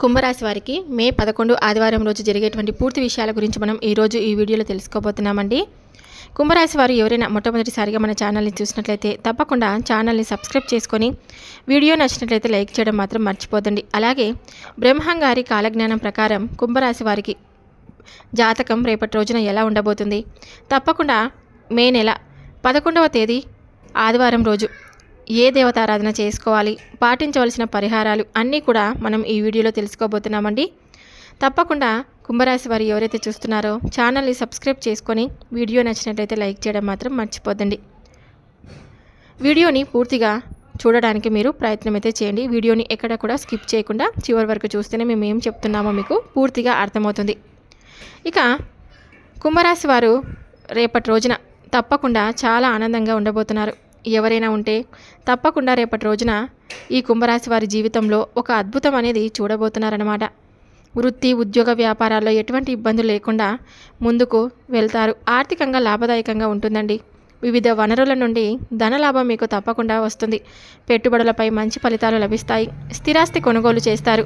కుంభరాశి వారికి మే పదకొండు ఆదివారం రోజు జరిగేటువంటి పూర్తి విషయాల గురించి మనం ఈరోజు ఈ వీడియోలో తెలుసుకోబోతున్నామండి. కుంభరాశి వారు ఎవరైనా మొట్టమొదటిసారిగా మన ఛానల్ని చూసినట్లయితే తప్పకుండా ఛానల్ని సబ్స్క్రైబ్ చేసుకొని వీడియో నచ్చినట్లయితే లైక్ చేయడం మాత్రం మర్చిపోదండి. అలాగే బ్రహ్మంగారి కాలజ్ఞానం ప్రకారం కుంభరాశి వారికి జాతకం రేపటి రోజున ఎలా ఉండబోతుంది? తప్పకుండా మే నెల పదకొండవ తేదీ ఆదివారం రోజు ఏ దేవతారాధన చేసుకోవాలి పాటించవలసిన పరిహారాలు అన్నీ కూడా మనం ఈ వీడియోలో తెలుసుకోబోతున్నామండి. తప్పకుండా కుంభరాశి వారు ఎవరైతే చూస్తున్నారో ఛానల్ని సబ్స్క్రైబ్ చేసుకొని వీడియో నచ్చినట్లయితే లైక్ చేయడం మాత్రం మర్చిపోదండి వీడియోని పూర్తిగా చూడడానికి మీరు ప్రయత్నం అయితే చేయండి. వీడియోని ఎక్కడ కూడా స్కిప్ చేయకుండా చివరి వరకు చూస్తేనే మేము ఏం చెప్తున్నామో మీకు పూర్తిగా అర్థమవుతుంది. ఇక కుంభరాశి వారు రేపటి రోజున తప్పకుండా చాలా ఆనందంగా ఉండబోతున్నారు. ఎవరైనా ఉంటే తప్పకుండా రేపటి రోజున ఈ కుంభరాశి వారి జీవితంలో ఒక అద్భుతం అనేది చూడబోతున్నారన్నమాట. వృత్తి ఉద్యోగ వ్యాపారాల్లో ఎటువంటి ఇబ్బందులు లేకుండా ముందుకు వెళ్తారు. ఆర్థికంగా లాభదాయకంగా ఉంటుందండి. వివిధ వనరుల నుండి ధనలాభం మీకు తప్పకుండా వస్తుంది. పెట్టుబడులపై మంచి ఫలితాలు లభిస్తాయి. స్థిరాస్తి కొనుగోలు చేస్తారు.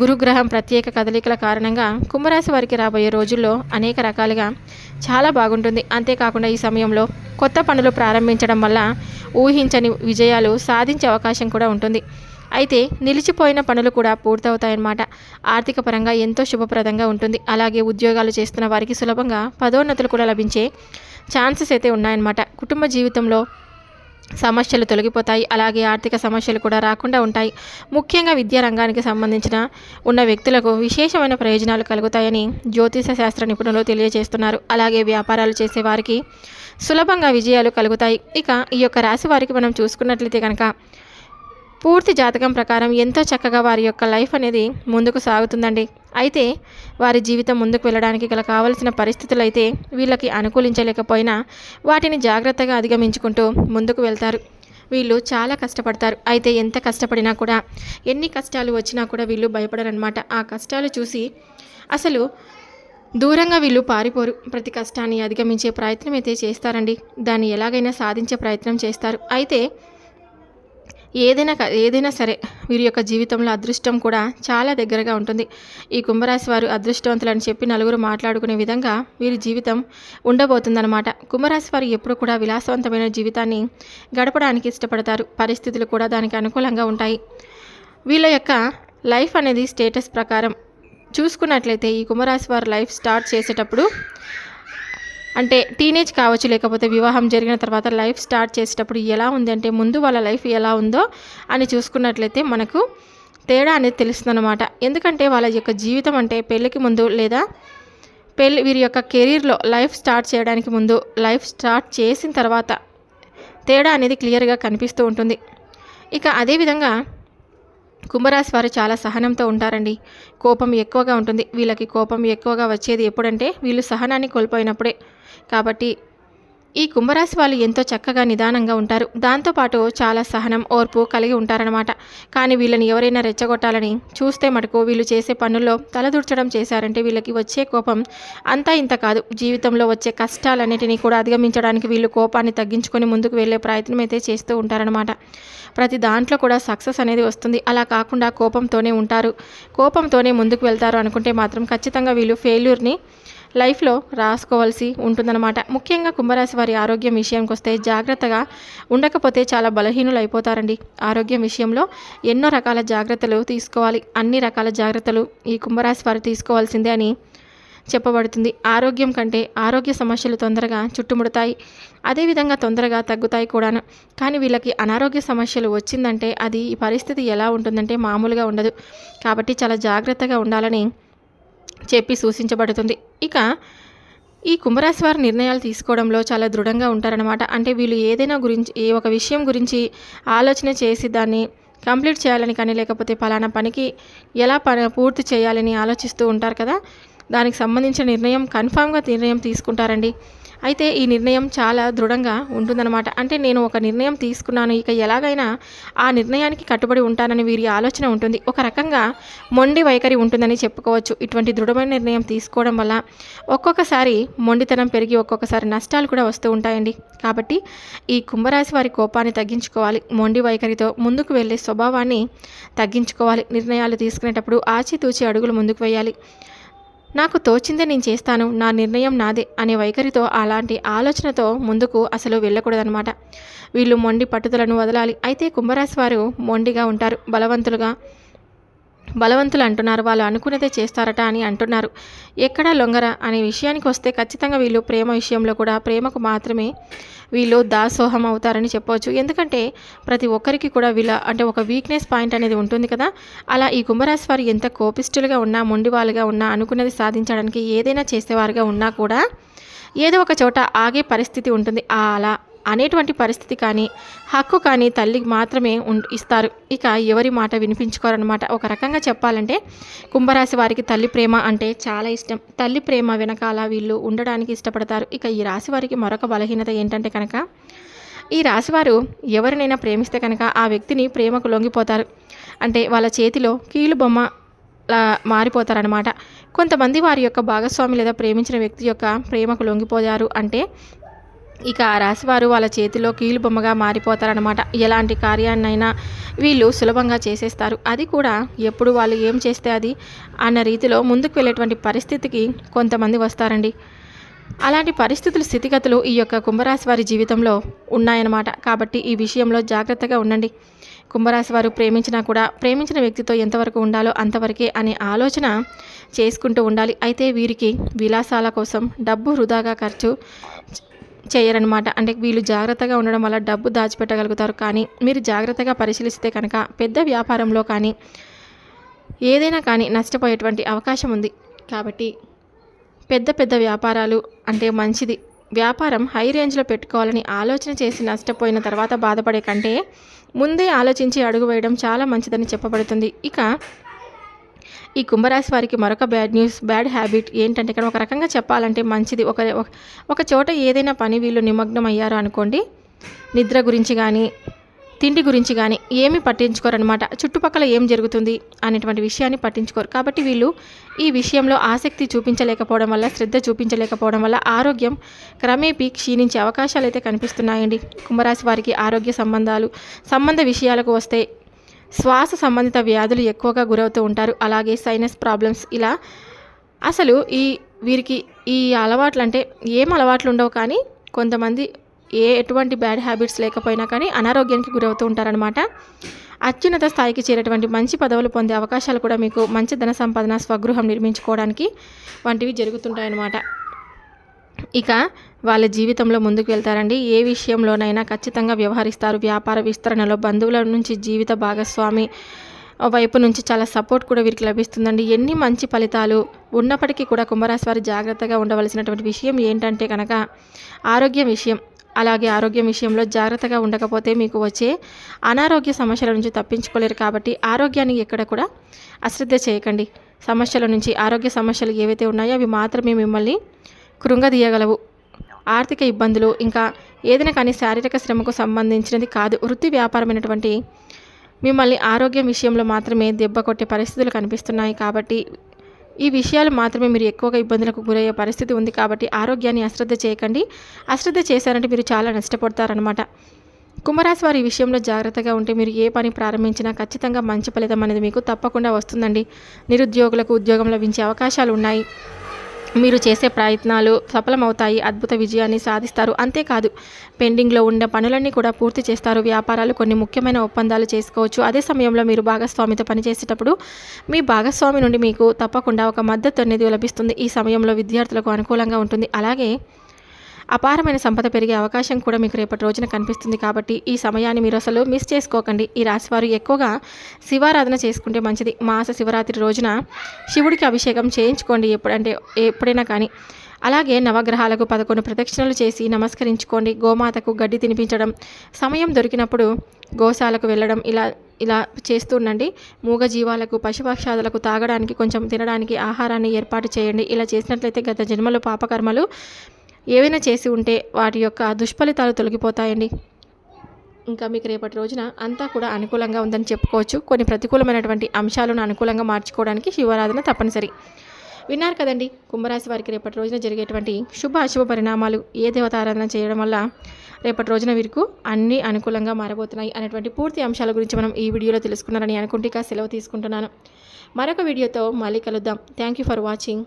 గురుగ్రహం ప్రత్యేక కదలికల కారణంగా కుంభరాశి వారికి రాబోయే రోజుల్లో అనేక రకాలుగా చాలా బాగుంటుంది. అంతేకాకుండా ఈ సమయంలో కొత్త పనులు ప్రారంభించడం వల్ల ఊహించని విజయాలు సాధించే అవకాశం కూడా ఉంటుంది. అయితే నిలిచిపోయిన పనులు కూడా పూర్తవుతాయన్నమాట. ఆర్థిక పరంగా ఎంతో శుభప్రదంగా ఉంటుంది. అలాగే ఉద్యోగాలు చేస్తున్న వారికి సులభంగా పదోన్నతులు కూడా లభించే ఛాన్సెస్ అయితే ఉన్నాయన్నమాట. కుటుంబ జీవితంలో సమస్యలు తొలగిపోతాయి. అలాగే ఆర్థిక సమస్యలు కూడా రాకుండా ఉంటాయి. ముఖ్యంగా విద్యా రంగానికి సంబంధించిన ఉన్న వ్యక్తులకు విశేషమైన ప్రయోజనాలు కలుగుతాయని జ్యోతిష శాస్త్ర నిపుణులు తెలియజేస్తున్నారు. అలాగే వ్యాపారాలు చేసేవారికి సులభంగా విజయాలు కలుగుతాయి. ఇక ఈ యొక్క రాశి వారికి మనం చూసుకున్నట్లయితే కనుక పూర్తి జాతకం ప్రకారం ఎంతో చక్కగా వారి యొక్క లైఫ్ అనేది ముందుకు సాగుతుందండి. అయితే వారి జీవితం ముందుకు వెళ్ళడానికి గల కావలసిన పరిస్థితులు అయితే వీళ్ళకి అనుకూలించలేకపోయినా వాటిని జాగ్రత్తగా అధిగమించుకుంటూ ముందుకు వెళ్తారు. వీళ్ళు చాలా కష్టపడతారు. అయితే ఎంత కష్టపడినా కూడా ఎన్ని కష్టాలు వచ్చినా కూడా వీళ్ళు భయపడరనమాట ఆ కష్టాలు చూసి అసలు దూరంగా వీళ్ళు పారిపోరు. ప్రతి కష్టాన్ని అధిగమించే ప్రయత్నం అయితే చేస్తారండి. దాన్ని ఎలాగైనా సాధించే ప్రయత్నం చేస్తారు. అయితే ఏదైనా క- ఏదైనా సరే వీరి యొక్క జీవితంలో అదృష్టం కూడా చాలా దగ్గరగా ఉంటుంది. ఈ కుంభరాశి వారు అదృష్టవంతులని చెప్పి నలుగురు మాట్లాడుకునే విధంగా వీరి జీవితం ఉండబోతుందన్నమాట. కుంభరాశి వారు ఎప్పుడు కూడా విలాసవంతమైన జీవితాన్ని గడపడానికి ఇష్టపడతారు. పరిస్థితులు కూడా దానికి అనుకూలంగా ఉంటాయి. వీళ్ళ యొక్క లైఫ్ అనేది స్టేటస్ ప్రకారం చూసుకున్నట్లయితే ఈ కుంభరాశి వారు లైఫ్ స్టార్ట్ చేసేటప్పుడు అంటే టీనేజ్ కావచ్చు లేకపోతే వివాహం జరిగిన తర్వాత లైఫ్ స్టార్ట్ చేసేటప్పుడు ఎలా ఉంది అంటే ముందు వాళ్ళ లైఫ్ ఎలా ఉందో అని చూసుకున్నట్లయితే మనకు తేడా అనేది తెలుస్తుందన్నమాట. ఎందుకంటే వాళ్ళ యొక్క జీవితం అంటే పెళ్ళికి ముందు లేదా పెళ్ళి వీరి యొక్క కెరీర్లో లైఫ్ స్టార్ట్ చేయడానికి ముందు లైఫ్ స్టార్ట్ చేసిన తర్వాత తేడా అనేది క్లియర్గా కనిపిస్తూ ఉంటుంది. ఇక అదేవిధంగా కుంభరాశి వారు చాలా సహనంతో ఉంటారండి. కోపం ఎక్కువగా ఉంటుంది. వీళ్ళకి కోపం ఎక్కువగా వచ్చేది ఎప్పుడంటే వీళ్ళు సహనాన్ని కోల్పోయినప్పుడే. కాబట్టి ఈ కుంభరాశి వాళ్ళు ఎంతో చక్కగా నిదానంగా ఉంటారు. దాంతోపాటు చాలా సహనం ఓర్పు కలిగి ఉంటారనమాట కానీ వీళ్ళని ఎవరైనా రెచ్చగొట్టాలని చూస్తే మటుకు వీళ్ళు చేసే పనుల్లో తలదూర్చడం చేశారంటే వీళ్ళకి వచ్చే కోపం అంతా ఇంత కాదు. జీవితంలో వచ్చే కష్టాలన్నిటినీ కూడా అధిగమించడానికి వీళ్ళు కోపాన్ని తగ్గించుకొని ముందుకు వెళ్ళే ప్రయత్నం అయితే చేస్తూ ఉంటారనమాట ప్రతి దాంట్లో కూడా సక్సెస్ అనేది వస్తుంది. అలా కాకుండా కోపంతోనే ఉంటారు. కోపంతోనే ముందుకు వెళ్తారు అనుకుంటే మాత్రం ఖచ్చితంగా వీళ్ళు ఫెయిల్యూర్ని లైఫ్లో రాసుకోవాల్సి ఉంటుందన్నమాట. ముఖ్యంగా కుంభరాశి వారి ఆరోగ్యం విషయానికి వస్తే జాగ్రత్తగా ఉండకపోతే చాలా బలహీనులు అయిపోతారండి. ఆరోగ్యం విషయంలో ఎన్నో రకాల జాగ్రత్తలు తీసుకోవాలి. అన్ని రకాల జాగ్రత్తలు ఈ కుంభరాశి వారు తీసుకోవాల్సిందే అని చెప్పబడుతుంది. ఆరోగ్యం కంటే ఆరోగ్య సమస్యలు తొందరగా చుట్టుముడతాయి. అదేవిధంగా తొందరగా తగ్గుతాయి కూడాను. కానీ వీళ్ళకి అనారోగ్య సమస్యలు వచ్చిందంటే అది ఈ పరిస్థితి ఎలా ఉంటుందంటే మామూలుగా ఉండదు. కాబట్టి చాలా జాగ్రత్తగా ఉండాలని చెప్పి సూచించబడుతుంది. ఇక ఈ కుంభరాశి వారు నిర్ణయాలు తీసుకోవడంలో చాలా దృఢంగా ఉంటారనమాట అంటే వీళ్ళు ఏదైనా గురించి ఏ ఒక విషయం గురించి ఆలోచన చేసి దాన్ని కంప్లీట్ చేయాలని కానీ లేకపోతే పలానా పనికి ఎలా ప పూర్తి చేయాలని ఆలోచిస్తూ ఉంటారు కదా. దానికి సంబంధించిన నిర్ణయం కన్ఫామ్గా నిర్ణయం తీసుకుంటారండి. అయితే ఈ నిర్ణయం చాలా దృఢంగా ఉంటుందన్నమాట. అంటే నేను ఒక నిర్ణయం తీసుకున్నాను ఇక ఎలాగైనా ఆ నిర్ణయానికి కట్టుబడి ఉంటానని వీరి ఆలోచన ఉంటుంది. ఒక రకంగా మొండి వైఖరి ఉంటుందని చెప్పుకోవచ్చు. ఇటువంటి దృఢమైన నిర్ణయం తీసుకోవడం వల్ల ఒక్కొక్కసారి మొండితనం పెరిగి ఒక్కొక్కసారి నష్టాలు కూడా వస్తూ ఉంటాయండి. కాబట్టి ఈ కుంభరాశి వారి కోపాన్ని తగ్గించుకోవాలి. మొండి వైఖరితో ముందుకు వెళ్ళే స్వభావాన్ని తగ్గించుకోవాలి. నిర్ణయాలు తీసుకునేటప్పుడు ఆచితూచి అడుగులు ముందుకు వేయాలి. నాకు తోచిందే నేను చేస్తాను నా నిర్ణయం నాదే అనే వైఖరితో అలాంటి ఆలోచనతో ముందుకు అసలు వెళ్ళకూడదనమాట వీళ్ళు మొండి పట్టుదలను వదలాలి. అయితే కుంభరాశి వారు మొండిగా ఉంటారు బలవంతులుగా బలవంతులు అంటున్నారు వాళ్ళు అనుకున్నదే చేస్తారట అని అంటున్నారు. ఎక్కడా లొంగర అనే విషయానికి వస్తే ఖచ్చితంగా వీళ్ళు ప్రేమ విషయంలో కూడా ప్రేమకు మాత్రమే వీళ్ళు దాసోహం అవుతారని చెప్పవచ్చు. ఎందుకంటే ప్రతి ఒక్కరికి కూడా వీళ్ళ అంటే ఒక వీక్నెస్ పాయింట్ అనేది ఉంటుంది కదా. అలా ఈ కుంభరాశి వారు ఎంత కోపిస్టులుగా ఉన్నా మొండివాళ్ళుగా ఉన్నా అనుకున్నది సాధించడానికి ఏదైనా చేసేవారుగా ఉన్నా కూడా ఏదో ఒక చోట ఆగే పరిస్థితి ఉంటుంది. ఆ అలా అనేటువంటి పరిస్థితి కానీ హక్కు కానీ తల్లికి మాత్రమే ఇస్తారు. ఇక ఎవరి మాట వినిపించుకోరనమాట ఒక రకంగా చెప్పాలంటే కుంభరాశి వారికి తల్లి ప్రేమ అంటే చాలా ఇష్టం. తల్లి ప్రేమ వెనకాల వీళ్ళు ఉండడానికి ఇష్టపడతారు. ఇక ఈ రాశి వారికి మరొక బలహీనత ఏంటంటే కనుక ఈ రాశివారు ఎవరినైనా ప్రేమిస్తే కనుక ఆ వ్యక్తిని ప్రేమకు లొంగిపోతారు. అంటే వాళ్ళ చేతిలో కీలు బొమ్మ మారిపోతారనమాట కొంతమంది వారి యొక్క భాగస్వామి లేదా ప్రేమించిన వ్యక్తి యొక్క ప్రేమకు లొంగిపోయారు అంటే ఇక ఆ రాశివారు వాళ్ళ చేతిలో కీలుబొమ్మగా మారిపోతారనమాట ఎలాంటి కార్యాన్నైనా వీళ్ళు సులభంగా చేసేస్తారు. అది కూడా ఎప్పుడు వాళ్ళు ఏం చేస్తే అది అన్న రీతిలో ముందుకు వెళ్ళేటువంటి పరిస్థితికి కొంతమంది వస్తారండి. అలాంటి పరిస్థితులు స్థితిగతులు ఈ యొక్క కుంభరాశి వారి జీవితంలో ఉన్నాయన్నమాట. కాబట్టి ఈ విషయంలో జాగ్రత్తగా ఉండండి. కుంభరాశి వారు ప్రేమించినా కూడా ప్రేమించిన వ్యక్తితో ఎంతవరకు ఉండాలో అంతవరకే అనే ఆలోచన చేసుకుంటూ ఉండాలి. అయితే వీరికి విలాసాల కోసం డబ్బు వృధాగా ఖర్చు చేయరనమాట అంటే వీళ్ళు జాగ్రత్తగా ఉండడం వల్ల డబ్బు దాచిపెట్టగలుగుతారు కానీ మీరు జాగ్రత్తగా పరిశీలిస్తే కనుక పెద్ద వ్యాపారంలో కానీ ఏదైనా కానీ నష్టపోయేటువంటి అవకాశం ఉంది. కాబట్టి పెద్ద పెద్ద వ్యాపారాలు అంటే మంచిది. వ్యాపారం హై రేంజ్లో పెట్టుకోవాలని ఆలోచన చేసి నష్టపోయిన తర్వాత బాధపడే కంటే ముందే ఆలోచించి అడుగు వేయడం చాలా మంచిదని చెప్పబడుతుంది. ఇక ఈ కుంభరాశి వారికి మరొక బ్యాడ్ న్యూస్ బ్యాడ్ హ్యాబిట్ ఏంటంటే ఇక్కడ ఒక రకంగా చెప్పాలంటే మంచిది. ఒక ఒక చోట ఏదైనా పని వీళ్ళు నిమగ్నం అయ్యారు అనుకోండి నిద్ర గురించి కానీ తిండి గురించి కానీ ఏమీ పట్టించుకోరనమాట చుట్టుపక్కల ఏం జరుగుతుంది అనేటువంటి విషయాన్ని పట్టించుకోరు. కాబట్టి వీళ్ళు ఈ విషయంలో ఆసక్తి చూపించలేకపోవడం వల్ల శ్రద్ధ చూపించలేకపోవడం వల్ల ఆరోగ్యం క్రమేపీ క్షీణించే అవకాశాలు అయితే కనిపిస్తున్నాయండి. కుంభరాశి వారికి ఆరోగ్య సంబంధాలు సంబంధ విషయాలకు వస్తే శ్వాస సంబంధిత వ్యాధులు ఎక్కువగా గురవుతూ ఉంటారు. అలాగే సైనస్ ప్రాబ్లమ్స్ ఇలా అసలు ఈ వీరికి ఈ అలవాట్లు అంటే ఏం అలవాట్లు ఉండవు కానీ కొంతమంది ఏ ఎటువంటి బ్యాడ్ హ్యాబిట్స్ లేకపోయినా కానీ అనారోగ్యానికి గురవుతూ ఉంటారనమాట అత్యున్నత స్థాయికి చేరేటువంటి మంచి పదవులు పొందే అవకాశాలు కూడా మీకు మంచి ధన సంపాదన స్వగృహం నిర్మించుకోవడానికి వంటివి జరుగుతుంటాయన్నమాట. ఇక వాళ్ళ జీవితంలో ముందుకు వెళ్తారండి. ఏ విషయంలోనైనా ఖచ్చితంగా వ్యవహరిస్తారు. వ్యాపార విస్తరణలో బంధువుల నుంచి జీవిత భాగస్వామి వైపు నుంచి చాలా సపోర్ట్ కూడా వీరికి లభిస్తుందండి. ఎన్ని మంచి ఫలితాలు ఉన్నప్పటికీ కూడా కుంభరాశి వారు జాగ్రత్తగా ఉండవలసినటువంటి విషయం ఏంటంటే కనుక ఆరోగ్య విషయం. అలాగే ఆరోగ్యం విషయంలో జాగ్రత్తగా ఉండకపోతే మీకు వచ్చే అనారోగ్య సమస్యల నుంచి తప్పించుకోలేరు కాబట్టి ఆరోగ్యాన్ని ఎక్కడ కూడా అశ్రద్ధ చేయకండి. సమస్యల నుంచి ఆరోగ్య సమస్యలు ఏవైతే ఉన్నాయో అవి మాత్రమే మిమ్మల్ని కృంగదీయగలవు. ఆర్థిక ఇబ్బందులు ఇంకా ఏదైనా కానీ శారీరక శ్రమకు సంబంధించినది కాదు. వృత్తి వ్యాపారమైనటువంటి మిమ్మల్ని ఆరోగ్యం విషయంలో మాత్రమే దెబ్బ కొట్టే పరిస్థితులు కనిపిస్తున్నాయి కాబట్టి ఈ విషయాలు మాత్రమే మీరు ఎక్కువగా ఇబ్బందులకు గురయ్యే పరిస్థితి ఉంది కాబట్టి ఆరోగ్యాన్ని అశ్రద్ధ చేయకండి. అశ్రద్ధ చేశారంటే మీరు చాలా నష్టపడతారనమాట కుంభరాశి వారి విషయంలో జాగ్రత్తగా ఉంటే మీరు ఏ పని ప్రారంభించినా ఖచ్చితంగా మంచి ఫలితం అనేది మీకు తప్పకుండా వస్తుందండి. నిరుద్యోగులకు ఉద్యోగం లభించే అవకాశాలు ఉన్నాయి. మీరు చేసే ప్రయత్నాలు సఫలమవుతాయి అద్భుత విజయాన్ని సాధిస్తారు. అంతేకాదు పెండింగ్లో ఉన్న పనులన్నీ కూడా పూర్తి చేస్తారు. వ్యాపారాలు కొన్ని ముఖ్యమైన ఒప్పందాలు చేసుకోవచ్చు. అదే సమయంలో మీరు భాగస్వామితో పనిచేసేటప్పుడు మీ భాగస్వామి నుండి మీకు తప్పకుండా ఒక మద్దతు అనేది లభిస్తుంది. ఈ సమయంలో విద్యార్థులకు అనుకూలంగా ఉంటుంది. అలాగే అపారమైన సంపద పెరిగే అవకాశం కూడా మీకు రేపటి రోజున కనిపిస్తుంది కాబట్టి ఈ సమయాన్ని మీరు అసలు మిస్ చేసుకోకండి. ఈ రాశివారు ఎక్కువగా శివారాధన చేసుకుంటే మంచిది. మాస శివరాత్రి రోజున శివుడికి అభిషేకం చేయించుకోండి. ఎప్పుడంటే ఎప్పుడైనా కానీ. అలాగే నవగ్రహాలకు పదకొండు ప్రదక్షిణలు చేసి నమస్కరించుకోండి. గోమాతకు గడ్డి తినిపించడం సమయం దొరికినప్పుడు గోశాలకు వెళ్ళడం ఇలా ఇలా చేస్తుండండి మూగ జీవాలకు పశుపక్షాదులకు తాగడానికి కొంచెం తినడానికి ఆహారాన్ని ఏర్పాటు చేయండి. ఇలా చేసినట్లయితే గత జన్మలో పాపకర్మలు ఏవైనా చేసి ఉంటే వాటి యొక్క దుష్ఫలితాలు తొలగిపోతాయండి. ఇంకా మీకు రేపటి రోజున అంతా కూడా అనుకూలంగా ఉందని చెప్పుకోవచ్చు. కొన్ని ప్రతికూలమైనటువంటి అంశాలను అనుకూలంగా మార్చుకోవడానికి శివారాధన తప్పనిసరి. విన్నారు కదండి కుంభరాశి వారికి రేపటి రోజున జరిగేటువంటి శుభ అశుభ పరిణామాలు ఏ దేవతారాధన చేయడం వల్ల రేపటి రోజున వీరికి అన్నీ అనుకూలంగా మారబోతున్నాయి అనేటువంటి పూర్తి అంశాల గురించి మనం ఈ వీడియోలో తెలుసుకున్నారని అనుకుంటే ఇక సెలవు తీసుకుంటున్నాను. మరొక వీడియోతో మళ్ళీ కలుద్దాం. Thank you for watching